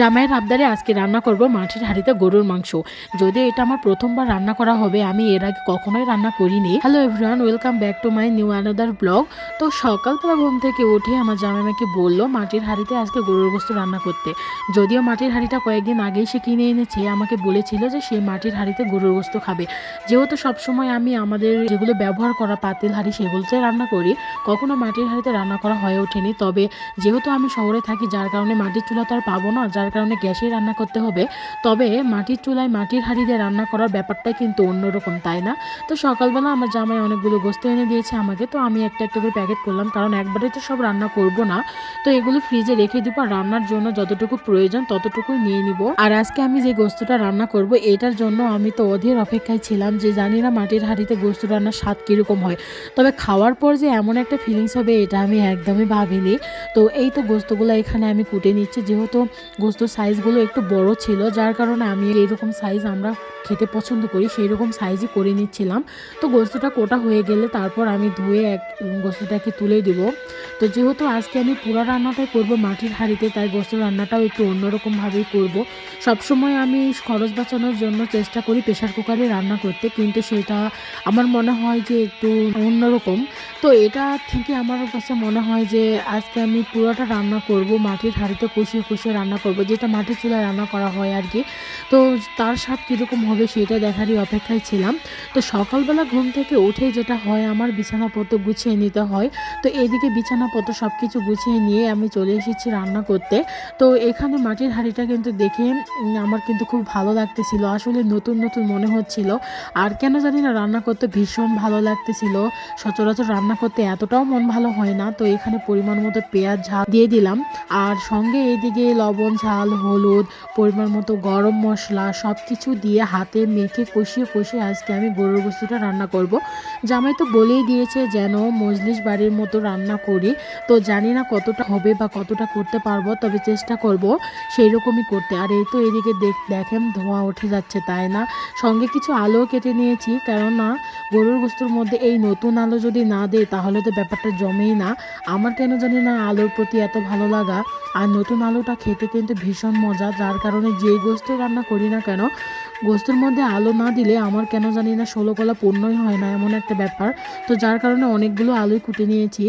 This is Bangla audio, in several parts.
জামাইয়ের আবদারে আজকে রান্না করব মাটির হাঁড়িতে গরুর মাংস। যদিও এটা আমার প্রথমবার রান্না করা হবে, আমি এর আগে কখনোই রান্না করিনি। Hello everyone welcome back to my new another vlog তো সকালবেলা ঘুম থেকে উঠে আমার জামাইমাকে বলল মাটির হাঁড়িতে আজকে গরুর গোস্ত রান্না করতে। যদিও মাটির হাঁড়িটা কয়েকদিন আগেই সে কিনে এনেছে, আমাকে বলেছিল যে সে মাটির হাঁড়িতে গরুর গোস্ত খাবে। যেহেতু সবসময় আমি আমাদের যেগুলো ব্যবহার করা পাতিল হাঁড়ি সেগুলোতে রান্না করি, কখনো মাটির হাঁড়িতে রান্না করা হয়ে ওঠেনি। তবে যেহেতু আমি শহরে থাকি, যার কারণে মাটির চুলা তো আর পাবো না, যার কারণে গ্যাসেই রান্না করতে হবে। তবে মাটির চুলায় মাটির হাঁড়ি দিয়ে রান্না করার ব্যাপারটাই কিন্তু অন্যরকম, তাই না? তো সকালবেলা আমার জামাই অনেকগুলো গোস্ত এনে দিয়েছে আমাকে, তো আমি একটা একটা করে প্যাকেট করলাম। কারণ একবারে তো সব রান্না করব না। তো এগুলো ফ্রিজে রেখে দিব আর রান্নার জন্য যতটুকু প্রয়োজন ততটুকুই নিয়ে নিব। আর আজকে আমি যে গোস্তটা রান্না করব, এটার জন্য আমি তো অধীর অপেক্ষায় ছিলাম যে জানি না মাটির হাঁড়িতে গোস্ত রান্নার স্বাদ কীরকম হয়। তবে খাওয়ার পর যে এমন একটা ফিলিংস হবে, এটা আমি একদমই ভাবিনি। তো এই তো গোস্তগুলো এখানে আমি কুটে নিচ্ছি। যেহেতু গোস্তর সাইজগুলো একটু বড় ছিল, যার কারণে আমি এইরকম সাইজ আমরা খেতে পছন্দ করি সেই রকম সাইজই করে নিচ্ছিলাম। তো গোস্তটা কোটা হয়ে গেলে তারপর আমি ধুয়ে এক, গোস্তটাকে তুলে দিব। তো যেহেতু আজকে আমি পুরো রান্নাটাই করব মাটির হাঁড়িতে, তাই গোস্ত রান্নাটাও একটু অন্যরকমভাবেই করব। সবসময় আমি খরচ বাঁচানোর জন্য চেষ্টা করি প্রেশার কুকারে রান্না করতে, কিন্তু সেটা আমার মনে হয় যে একটু অন্যরকম। তো এটা থেকে আমার কাছে মনে হয় যে আজকে আমি পুরোটা রান্না করব, মাটির হাঁড়িতে কষিয়ে কষিয়ে রান্না করব। যেটা মাটির চুলায় রান্না করা হয় আর কি। তো তার স্বাদ কীরকম হবে সেটা দেখারই অপেক্ষায় ছিলাম। তো সকালবেলা ঘুম থেকে উঠে যেটা হয়, আমার বিছানাপত্র গুছিয়ে নিতে হয়। তো এদিকে বিছানাপত্র সব কিছু গুছিয়ে নিয়ে আমি চলে এসেছি রান্না করতে। তো এখানে মাটির হাঁড়িটা কিন্তু দেখে আমার কিন্তু খুব ভালো লাগতেছিল। আসলে নতুন নতুন মনে হচ্ছিল। আর কেন জানি না, রান্না করতে ভীষণ ভালো লাগতেছিল। সচরাচর রান্না করতে এতটাও মন ভালো হয় না। তো এখানে পরিমাণ মতো পেঁয়াজ, ঝাল দিয়ে দিলাম। আর সঙ্গে এইদিকে লবণ, ঝাল হলুদ, পরিমাণ মতো গরম মশলা সব কিছু দিয়ে হাতে মেখে কষিয়ে কষিয়ে আজকে আমি গরুর গোস্তটা রান্না করব। জামাই তো বলেই দিয়েছে যেন মজলিস বাড়ির মতো রান্না করি। তো জানি না কতটা হবে বা কতটা করতে পারব, তবে চেষ্টা করব সেই রকমই করতে। আর এই তো এদিকে দেখ দেখেন ধোঁয়া উঠে যাচ্ছে, তাই না? সঙ্গে কিছু আলুও কেটে নিয়েছি, কেননা গরুর গোস্তর মধ্যে এই নতুন আলু যদি না দেয় তাহলে তো ব্যাপারটা জমেই না। আমার কেন জানি না আলুর প্রতি এত ভালো লাগা। আর নতুন আলুটা খেতে কিন্তু ভীষণ মজা, যার কারণে যে গোস্ত রান্না করি না কেন, গোস্তের মধ্যে আলো না দিলে আমার কেন জানি না ষোলো কলা পণ্যই হয় না, এমন একটা ব্যাপার। তো যার কারণে অনেকগুলো আলুই কুটে নিয়েছি।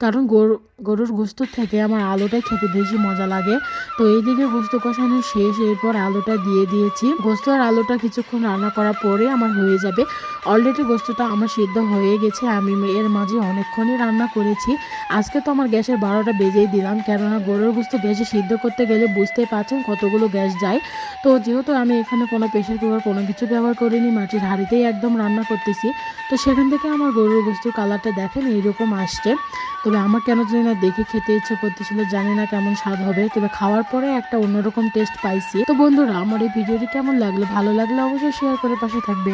কারণ গরু গরুর গোস্ত থেকে আমার আলুটাই খেতে বেশি মজা লাগে। তো এইদিকে গোস্ত কষানো শেষ, এরপর আলুটা দিয়ে দিয়েছি। গোস্ত আর আলুটা কিছুক্ষণ রান্না করার পরে আমার হয়ে যাবে। অলরেডি গোস্তটা আমার সিদ্ধ হয়ে গেছে, আমি এর মাঝে অনেকক্ষণই রান্না করেছি। আজকে তো আমার গ্যাসের বারোটা বেজেই দিলাম, কেননা গরুর গোস্ত গ্যাসে সিদ্ধ করতে গেলে বুঝতেই পারছেন কতগুলো গ্যাস যায়। তো যেহেতু আমি এখানে কোনো প্রেশার কুকার কোনো কিছু ব্যবহার করিনি, মাটির হাঁড়িতেই একদম রান্না করতেছি। তো সেখান থেকে আমার গরুর গোস্তুর কালারটা দেখেন, এইরকম আসছে। তবে আমার কেন জানি না দেখে খেতে ইচ্ছে করতেছিল, জানি না কেমন স্বাদ হবে। তবে খাওয়ার পরে একটা অন্যরকম টেস্ট পাইছি। তো বন্ধুরা, আমার এই ভিডিওটি কেমন লাগল, ভালো লাগলে অবশ্যই শেয়ার করে পাশে থাকবে।